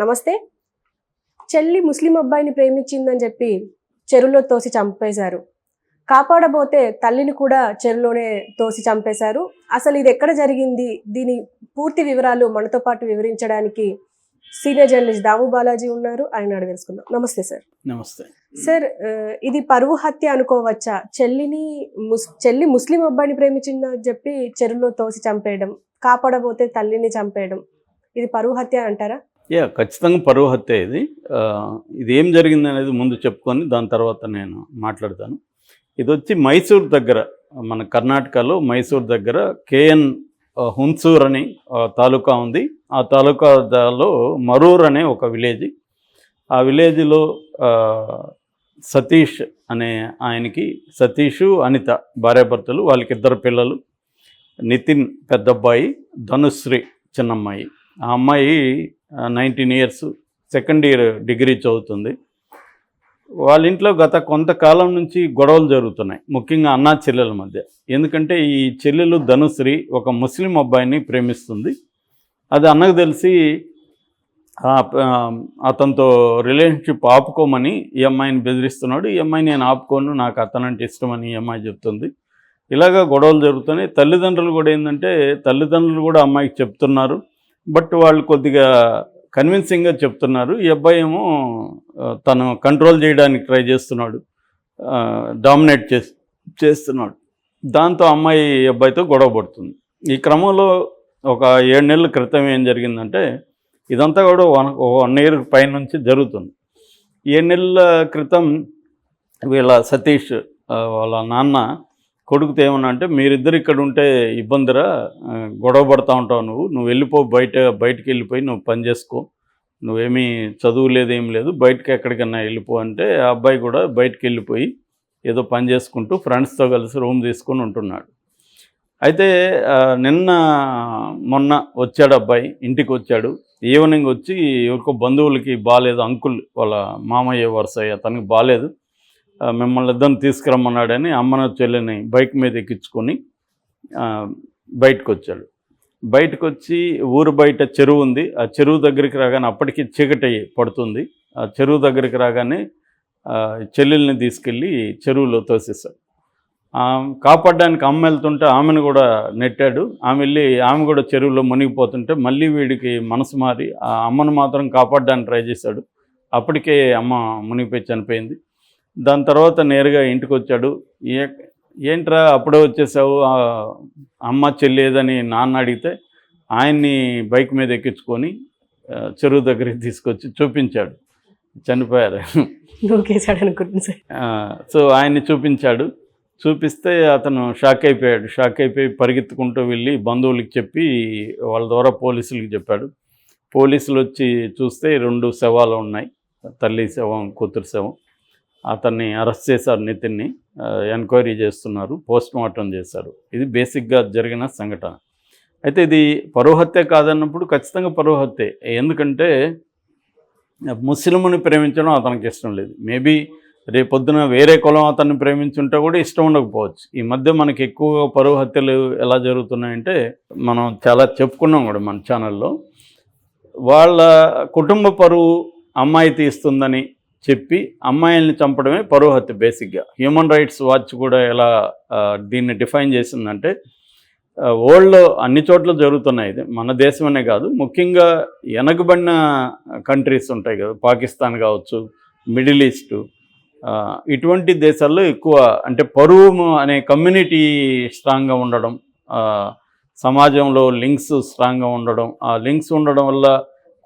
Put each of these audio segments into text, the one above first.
నమస్తే. చెల్లి ముస్లిం అబ్బాయిని ప్రేమించిందని చెప్పి చెరువులో తోసి చంపేశారు. కాపాడబోతే తల్లిని కూడా చెరువులోనే తోసి చంపేశారు. అసలు ఇది ఎక్కడ జరిగింది? దీని పూర్తి వివరాలు మనతో పాటు వివరించడానికి సీనియర్ జర్నలిస్ట్ దాము బాలాజీ ఉన్నారు. ఆయన అడిగి తెలుసుకుందాం. నమస్తే సార్. నమస్తే. సార్ ఇది పరువు హత్య అనుకోవచ్చా? చెల్లిని ముస్ చెల్లి ముస్లిం అబ్బాయిని ప్రేమించిందని చెప్పి చెరువులో తోసి చంపేయడం కాపాడబోతే తల్లిని చంపేయడం ఇది పరువు హత్య అంటారా? యా ఖచ్చితంగా పరువు హత్య ఇది. ఇది ఏం జరిగింది అనేది ముందు చెప్పుకొని దాని తర్వాత నేను మాట్లాడతాను. ఇది వచ్చి మైసూర్ దగ్గర మన కర్ణాటకలో మైసూర్ దగ్గర కేఎన్ హున్సూర్ అని తాలూకా ఉంది. ఆ తాలూకాలో మరూర్ అనే ఒక విలేజ్. ఆ విలేజ్లో సతీష్ అనే ఆయనకి సతీషు అనిత భార్యాభర్తలు వాళ్ళకి ఇద్దరు పిల్లలు నితిన్ పెద్దబ్బాయి ధనుశ్రీ చిన్నమ్మాయి. ఆ అమ్మాయి nineteen years second year degree చదువుతుంది. వాళ్ళ ఇంట్లో గత కొంతకాలం నుంచి గొడవలు జరుగుతున్నాయి ముఖ్యంగా అన్నా చెల్లెల మధ్య. ఎందుకంటే ఈ చెల్లెలు ధనుశ్రీ ఒక ముస్లిం అబ్బాయిని ప్రేమిస్తుంది. అది అన్నకు తెలిసి అతనితో రిలేషన్షిప్ ఆపుకోమని ఈ అమ్మాయిని బెదిరిస్తున్నాడు. ఈ అమ్మాయి నేను ఆపుకోను నాకు అతనంటే ఇష్టమని ఈ అమ్మాయి చెప్తుంది. ఇలాగా గొడవలు జరుగుతున్నాయి. తల్లిదండ్రులు కూడా ఏంటంటే తల్లిదండ్రులు కూడా అమ్మాయికి చెప్తున్నారు. బట్ వాళ్ళు కొద్దిగా కన్విన్సింగ్గా చెప్తున్నారు. ఈ అబ్బాయి ఏమో తను కంట్రోల్ చేయడానికి ట్రై చేస్తున్నాడు. డామినేట్ చేసి చేస్తున్నాడు. దాంతో అమ్మాయి ఈ అబ్బాయితో గొడవ పడుతుంది. ఈ క్రమంలో ఒక ఏడు నెలల క్రితం ఏం జరిగిందంటే ఇదంతా కూడా వన్ వన్ ఇయర్ పైన నుంచి జరుగుతుంది. ఏడు నెలల క్రితం వీళ్ళ సతీష్ వాళ్ళ నాన్న కొడుకుతో ఏమన్నా అంటే మీరిద్దరు ఇక్కడ ఉంటే ఇబ్బందిరా గొడవ పడతా ఉంటావు నువ్వు. నువ్వు వెళ్ళిపో బయట బయటికి వెళ్ళిపోయి నువ్వు పని చేసుకో. నువ్వేమీ చదువు లేదు ఏం లేదు. బయటకి ఎక్కడికన్నా వెళ్ళిపో అంటే ఆ అబ్బాయి కూడా బయటికి వెళ్ళిపోయి ఏదో పని చేసుకుంటూ ఫ్రెండ్స్తో కలిసి రూమ్ తీసుకొని ఉంటున్నాడు. అయితే నిన్న మొన్న వచ్చాడు అబ్బాయి ఇంటికి వచ్చాడు. ఈవినింగ్ వచ్చి ఎవరికో బంధువులకి బాగాలేదు అంకుల్ వాళ్ళ మామయ్య వరుస అతనికి బాగాలేదు మిమ్మల్ని ఇద్దరిని తీసుకురమ్మన్నాడని అమ్మను చెల్లిని బైక్ మీద ఎక్కించుకొని బయటకు వచ్చాడు బయటకు వచ్చి ఊరు బయట చెరువు ఉంది. ఆ చెరువు దగ్గరికి రాగానే అప్పటికి చీకటి పడుతుంది. ఆ చెరువు దగ్గరికి రాగానే చెల్లెల్ని తీసుకెళ్ళి చెరువులో తోసేశాడు. కాపాడడానికి అమ్మ వెళ్తుంటే ఆమెను కూడా నెట్టాడు. ఆమె వెళ్ళి ఆమె కూడా చెరువులో మునిగిపోతుంటే మళ్ళీ వీడికి మనసు మారి ఆ అమ్మను మాత్రం కాపాడడానికి ట్రై చేశాడు. అప్పటికే అమ్మ మునిగిపోయి చనిపోయింది. దాని తర్వాత నేరుగా ఇంటికి వచ్చాడు ఏ ఏంట్రా అప్పుడే వచ్చేసావు? అమ్మ చెల్లేదని నాన్న అడిగితే ఆయన్ని బైక్ మీద ఎక్కించుకొని చెరువు దగ్గరికి తీసుకొచ్చి చూపించాడు. చనిపోయారు. సో ఆయన్ని చూపించాడు. చూపిస్తే అతను షాక్ అయిపోయాడు. షాక్ అయిపోయి పరిగెత్తుకుంటూ వెళ్ళి బంధువులకి చెప్పి వాళ్ళ ద్వారా పోలీసులకి చెప్పాడు. పోలీసులు వచ్చి చూస్తే రెండు శవాలు ఉన్నాయి. తల్లి శవం కూతురు శవం. అతన్ని అరెస్ట్ చేశారు నితిన్ని ఎంక్వైరీ చేస్తున్నారు పోస్ట్ మార్టం చేశారు. ఇది బేసిక్గా జరిగిన సంఘటన. అయితే ఇది పరోహత్య కాదన్నప్పుడు ఖచ్చితంగా పరోహత్యే ఎందుకంటే ముస్లింని ప్రేమించడం అతనికి ఇష్టం లేదు. మేబీ రేపొద్దున వేరే కులం అతన్ని ప్రేమించుంటే కూడా ఇష్టం ఉండకపోవచ్చు. ఈ మధ్య మనకి ఎక్కువగా పరువు హత్యలు ఎలా జరుగుతున్నాయంటే మనం చాలా చెప్పుకున్నాం కూడా మన ఛానల్లో వాళ్ళ కుటుంబ పరువు అమ్మాయి తీస్తుందని చెప్పి అమ్మాయిల్ని చంపడమే పరువు హత్య బేసిక్గా. హ్యూమన్ రైట్స్ వాచ్ కూడా ఎలా దీన్ని డిఫైన్ చేసిందంటే వరల్డ్లో అన్ని చోట్ల జరుగుతున్నాయి ఇది. మన దేశమనే కాదు. ముఖ్యంగా వెనకబడిన కంట్రీస్ ఉంటాయి కదా. పాకిస్తాన్ కావచ్చు మిడిల్ ఈస్టు ఇటువంటి దేశాల్లో ఎక్కువ అంటే పరువు అనే కమ్యూనిటీ స్ట్రాంగ్గా ఉండడం సమాజంలో లింక్స్ స్ట్రాంగ్గా ఉండడం ఆ లింక్స్ ఉండడం వల్ల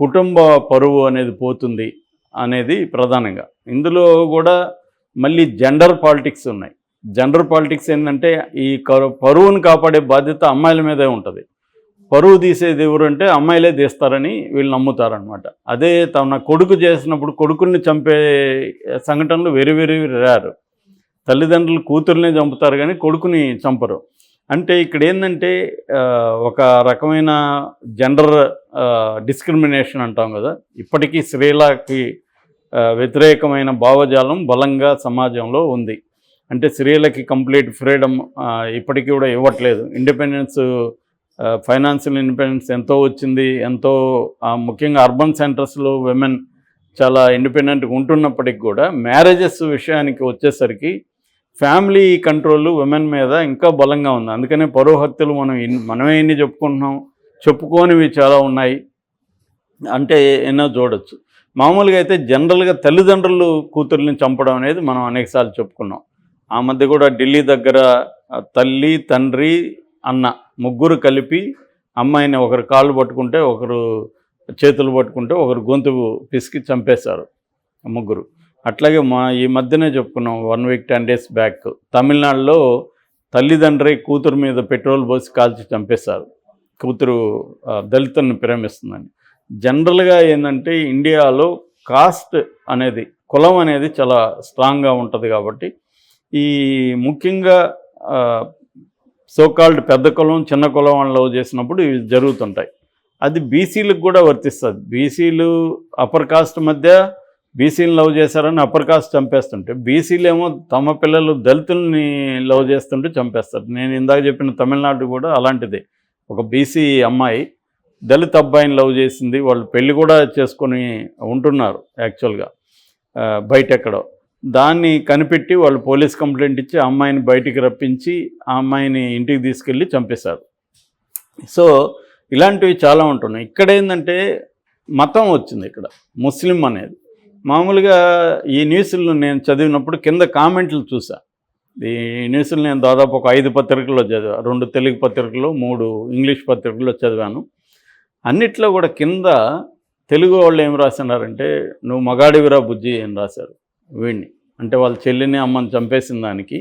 కుటుంబ పరువు అనేది పోతుంది. అనేది ప్రధానంగా. ఇందులో కూడా మళ్ళీ జెండర్ పాలిటిక్స్ ఉన్నాయి. జెండర్ పాలిటిక్స్ ఏంటంటే ఈ కరు- పరువును కాపాడే బాధ్యత అమ్మాయిల మీదే ఉంటుంది. పరువు తీసేది ఎవరంటే అమ్మాయిలే తీస్తారని వీళ్ళు నమ్ముతారనమాట అదే తన కొడుకు చేసినప్పుడు కొడుకుల్ని చంపే సంఘటనలు వేరు వెరీ రారు. తల్లిదండ్రులు కూతుర్నే చంపుతారు కానీ కొడుకుని చంపరు. అంటే ఇక్కడ ఏంటంటే ఒక రకమైన జెండర్ డిస్క్రిమినేషన్ అంటాం కదా. ఇప్పటికీ స్త్రీలకి వ్యతిరేకమైన భావజాలం బలంగా సమాజంలో ఉంది. అంటే స్త్రీలకి కంప్లీట్ ఫ్రీడమ్ ఇప్పటికీ కూడా ఇవ్వట్లేదు. ఇండిపెండెన్స్ ఫైనాన్షియల్ ఇండిపెండెన్స్ ఎంతో వచ్చింది. ఎంతో ముఖ్యంగా అర్బన్ సెంటర్స్లో విమెన్ చాలా ఇండిపెండెంట్గా ఉంటున్నప్పటికి కూడా మ్యారేజెస్ విషయానికి వచ్చేసరికి ఫ్యామిలీ కంట్రోల్ విమెన్ మీద ఇంకా బలంగా ఉంది. అందుకనే పరువు హత్యలు మనం మనమే ఎన్ని చెప్పుకుంటున్నాం. చెప్పుకోనివి చాలా ఉన్నాయి. అంటే ఎన్నో చూడొచ్చు. మామూలుగా అయితే జనరల్గా తల్లిదండ్రులు కూతుర్ని చంపడం అనేది మనం అనేకసార్లు చెప్పుకున్నాం. ఆ మధ్య కూడా ఢిల్లీ దగ్గర తల్లి తండ్రి అన్న ముగ్గురు కలిపి అమ్మాయిని ఒకరు కాళ్ళు పట్టుకుంటే ఒకరు చేతులు పట్టుకుంటే ఒకరు గొంతు పిసికి చంపేశారు ముగ్గురు. అట్లాగే మా ఈ మధ్యనే చెప్పుకున్నాం one week ten days back. తమిళనాడులో తల్లిదండ్రి కూతురు మీద పెట్రోల్ పోసి కాల్చి చంపేశారు. కూతురు దళితులను ప్రేమిస్తుందని. జనరల్గా ఏంటంటే ఇండియాలో కాస్ట్ అనేది కులం అనేది చాలా స్ట్రాంగ్గా ఉంటుంది కాబట్టి ఈ ముఖ్యంగా సోకాల్డ్ పెద్ద కులం చిన్న కులం వాళ్ళు లవ్ చేసినప్పుడు ఇవి జరుగుతుంటాయి. అది బీసీలకు కూడా వర్తిస్తుంది. బీసీలు అప్పర్ కాస్ట్ మధ్య బీసీలు లవ్ చేశారని అప్పర్ కాస్ట్ చంపేస్తుంటే బీసీలేమో ఏమో తమ పిల్లలు దళితుల్ని లవ్ చేస్తుంటే చంపేస్తారు. నేను ఇందాక చెప్పిన తమిళనాడు కూడా అలాంటిదే. ఒక బీసీ అమ్మాయి దళిత అబ్బాయిని లవ్ చేసింది వాళ్ళు పెళ్ళి కూడా చేసుకొని ఉంటున్నారు యాక్చువల్గా బయట ఎక్కడో దాన్ని కనిపెట్టి వాళ్ళు పోలీస్ కంప్లైంట్ ఇచ్చి ఆ అమ్మాయిని బయటికి రప్పించి ఆ అమ్మాయిని ఇంటికి తీసుకెళ్ళి చంపేశారు. సో ఇలాంటివి చాలా ఉంటున్నాయి. ఇక్కడ ఏంటంటే మతం వచ్చింది ఇక్కడ ముస్లిం అనేది. మామూలుగా ఈ న్యూస్లు నేను చదివినప్పుడు కింద కామెంట్లు చూసా. ఈ న్యూస్లు నేను దాదాపు ఒక ఐదు పత్రికల్లో చదివా రెండు తెలుగు పత్రికలు మూడు ఇంగ్లీష్ పత్రికల్లో చదివాను. అన్నిట్లో కూడా కింద తెలుగు వాళ్ళు ఏం రాసినారంటే నువ్వు మగాడివిరా బుజ్జి అని రాశారు వీడిని అంటే వాళ్ళ చెల్లిని అమ్మని చంపేసిన దానికి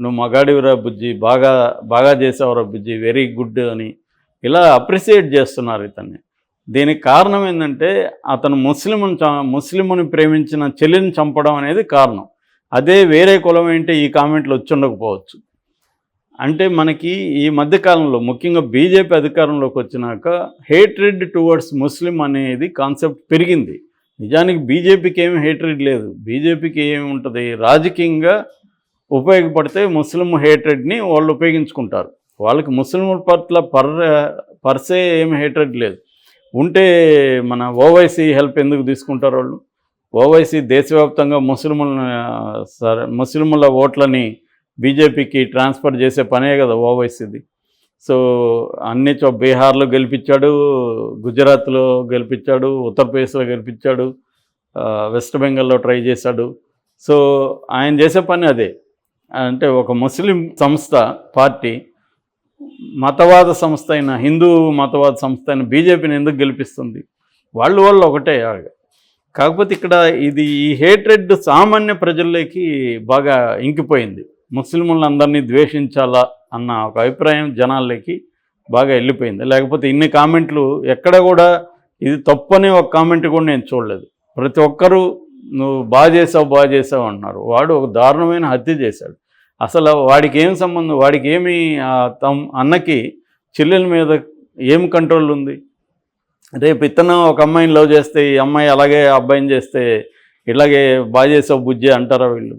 నువ్వు మగాడివిరా బుజ్జి బాగా బాగా చేసావురా బుజ్జి వెరీ గుడ్ అని ఇలా అప్రిసియేట్ చేస్తున్నారు ఇతన్ని. దీనికి కారణం ఏంటంటే అతను ముస్లింను చ ప్రేమించిన చెల్లిని చంపడం అనేది కారణం. అదే వేరే కులం ఏంటి ఈ కామెంట్లు వచ్చి ఉండకపోవచ్చు. అంటే మనకి ఈ మధ్యకాలంలో ముఖ్యంగా బీజేపీ అధికారంలోకి వచ్చినాక హేట్రెడ్ టువర్డ్స్ ముస్లిం అనేది కాన్సెప్ట్ పెరిగింది. నిజానికి బీజేపీకి ఏమి హేట్రెడ్ లేదు. బీజేపీకి ఏమి ఉంటుంది? రాజకీయంగా ఉపయోగపడితే ముస్లిం హేట్రెడ్ని వాళ్ళు ఉపయోగించుకుంటారు. వాళ్ళకి ముస్లింల పట్ల పర్ పర్సే ఏమి హేట్రెడ్ లేదు. ఉంటే మన ఓవైసీ హెల్ప్ ఎందుకు తీసుకుంటారు వాళ్ళు? ఓవైసీ దేశవ్యాప్తంగా ముస్లిముల సరే ముస్లిముల ఓట్లని బీజేపీకి ట్రాన్స్ఫర్ చేసే పనే కదా ఓవైసీది. సో అన్ని చో బీహార్లో గెలిపించాడు గుజరాత్లో గెలిపించాడు ఉత్తరప్రదేశ్లో గెలిపించాడు వెస్ట్ బెంగాల్లో ట్రై చేశాడు. సో ఆయన చేసే పని అదే. అంటే ఒక ముస్లిం సంస్థ పార్టీ మతవాద సంస్థ అయిన హిందూ మతవాద సంస్థ అయిన బీజేపీని ఎందుకు గెలిపిస్తుంది? వాళ్ళు వాళ్ళు ఒకటే కాకపోతే ఇక్కడ ఇది ఈ హేట్రెడ్ సామాన్య ప్రజల్లోకి బాగా ఇంకిపోయింది. ముస్లింలందరినీ ద్వేషించాలా అన్న ఒక అభిప్రాయం జనాల్లోకి బాగా వెళ్ళిపోయింది. లేకపోతే ఇన్ని కామెంట్లు ఎక్కడ కూడా ఇది తప్పనే ఒక కామెంట్ కూడా నేను చూడలేదు. ప్రతి ఒక్కరూ నువ్వు బాగా చేసావు బాగా చేసావు అంటున్నారు వాడు ఒక దారుణమైన హత్య చేశాడు. అసలు వాడికి ఏం సంబంధం వాడికి ఏమి తమ్ అన్నకి చెల్లెల మీద ఏం కంట్రోల్ ఉంది? రేపు ఇతను ఒక అమ్మాయిని లవ్ చేస్తే ఈ అమ్మాయి అలాగే అబ్బాయిని చేస్తే ఇలాగే బాగా చేసావు బుజ్జి అంటారా వీళ్ళు?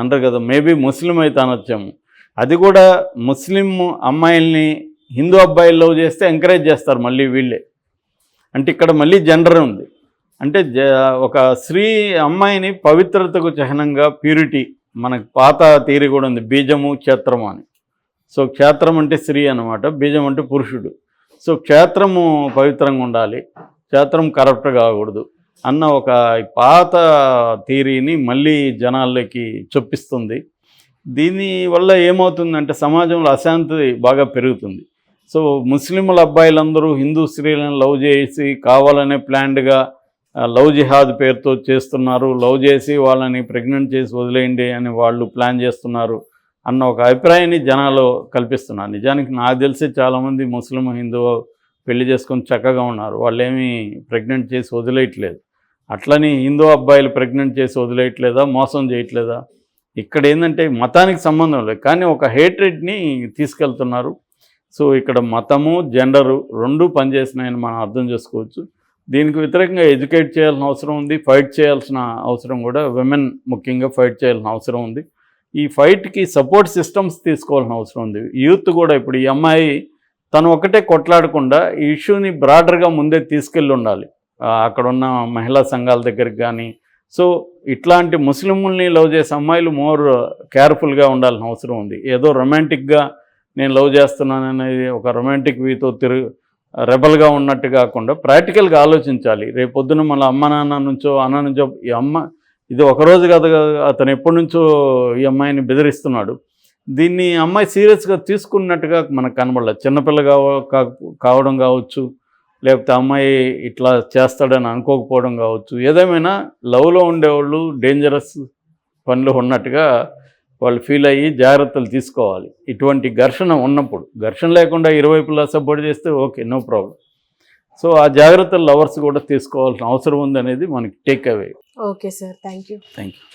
అంటారు కదా మేబీ ముస్లిం అయితే అనొచ్చాము. అది కూడా ముస్లిం అమ్మాయిల్ని హిందూ అబ్బాయిలు లవ్ చేస్తే ఎంకరేజ్ చేస్తారు మళ్ళీ వీళ్ళే. అంటే ఇక్కడ మళ్ళీ జెండర్ ఉంది. అంటే జ ఒక స్త్రీ అమ్మాయిని పవిత్రతకు చిహ్నంగా ప్యూరిటీ మనకు పాత తీరి కూడా ఉంది బీజము క్షేత్రము అని. సో క్షేత్రం అంటే స్త్రీ అనమాట బీజం అంటే పురుషుడు. సో క్షేత్రము పవిత్రంగా ఉండాలి క్షేత్రం కరప్ట్ కాకూడదు. అన్న ఒక పాత థీరీని మళ్ళీ జనాల్లోకి చొప్పిస్తుంది. దీనివల్ల ఏమవుతుందంటే సమాజంలో అశాంతి బాగా పెరుగుతుంది. సో ముస్లింల అబ్బాయిలందరూ హిందూ స్త్రీలను లవ్ చేసి కావాలనే ప్లాన్డ్గా లవ్ జిహాద్ పేరుతో చేస్తున్నారు. లవ్ చేసి వాళ్ళని ప్రెగ్నెంట్ చేసి వదిలేయండి అని వాళ్ళు ప్లాన్ చేస్తున్నారు అన్న ఒక అభిప్రాయాన్ని జనాలు కల్పిస్తున్నారు. నిజానికి నాకు తెలిసి చాలామంది ముస్లిం హిందూ పెళ్ళి చేసుకొని చక్కగా ఉన్నారు. వాళ్ళు ఏమీ ప్రెగ్నెంట్ చేసి వదిలేయట్లేదు. అట్లని హిందూ అబ్బాయిలు ప్రెగ్నెంట్ చేసి వదిలేయట్లేదా? మోసం చేయట్లేదా? ఇక్కడ ఏంటంటే మతానికి సంబంధం లేదు. కానీ ఒక హేట్రెడ్ని తీసుకెళ్తున్నారు. సో ఇక్కడ మతము జెండరు రెండు పనిచేసినాయని మనం అర్థం చేసుకోవచ్చు. దీనికి వ్యతిరేకంగా ఎడ్యుకేట్ చేయాల్సిన అవసరం ఉంది. ఫైట్ చేయాల్సిన అవసరం కూడా విమెన్ ముఖ్యంగా ఫైట్ చేయాల్సిన అవసరం ఉంది. ఈ ఫైట్కి సపోర్ట్ సిస్టమ్స్ తీసుకోవాల్సిన అవసరం ఉంది. యూత్ కూడా ఇప్పుడు ఈ అమ్మాయి తను ఒకటే కొట్లాడకుండా ఈ ఇష్యూని బ్రాడర్గా ముందే తీసుకెళ్ళి ఉండాలి. అక్కడున్న అక్కడ ఉన్న మహిళా సంఘాల దగ్గరికి కానీ సో ఇట్లాంటి ముస్లింల్ని లవ్ చేసే అమ్మాయిలు మోర్ కేర్ఫుల్గా ఉండాల్సిన అవసరం ఉంది. ఏదో రొమాంటిక్గా నేను లవ్ చేస్తున్నాను అనేది ఒక రొమాంటిక్ వీతో తిరుగు రెబల్గా ఉన్నట్టు కాకుండా ప్రాక్టికల్గా ఆలోచించాలి. రేపు పొద్దున మళ్ళీ అమ్మ నాన్న నుంచో అన్న నుంచో ఈ అమ్మ ఇది ఒకరోజు కాదు అతను ఎప్పటి నుంచో ఈ అమ్మాయిని బెదిరిస్తున్నాడు. దీన్ని అమ్మాయి సీరియస్గా తీసుకున్నట్టుగా మనకు కనబడలేదు. చిన్నపిల్ల కావ కావడం కావచ్చు లేకపోతే అమ్మాయి ఇట్లా చేస్తాడని అనుకోకపోవడం కావచ్చు. ఏదేమైనా లవ్లో ఉండేవాళ్ళు డేంజరస్ పనిలో ఉన్నట్టుగా వాళ్ళు ఫీల్ అయ్యి జాగ్రత్తలు తీసుకోవాలి. ఇటువంటి ఘర్షణ ఉన్నప్పుడు ఘర్షణ లేకుండా ఇరువైపులా సపోర్ట్ చేస్తే ఓకే నో ప్రాబ్లం సో ఆ జాగ్రత్తలు లవర్స్ కూడా తీసుకోవాల్సిన అవసరం ఉంది అనేది మనకి take away okay sir thank you thank you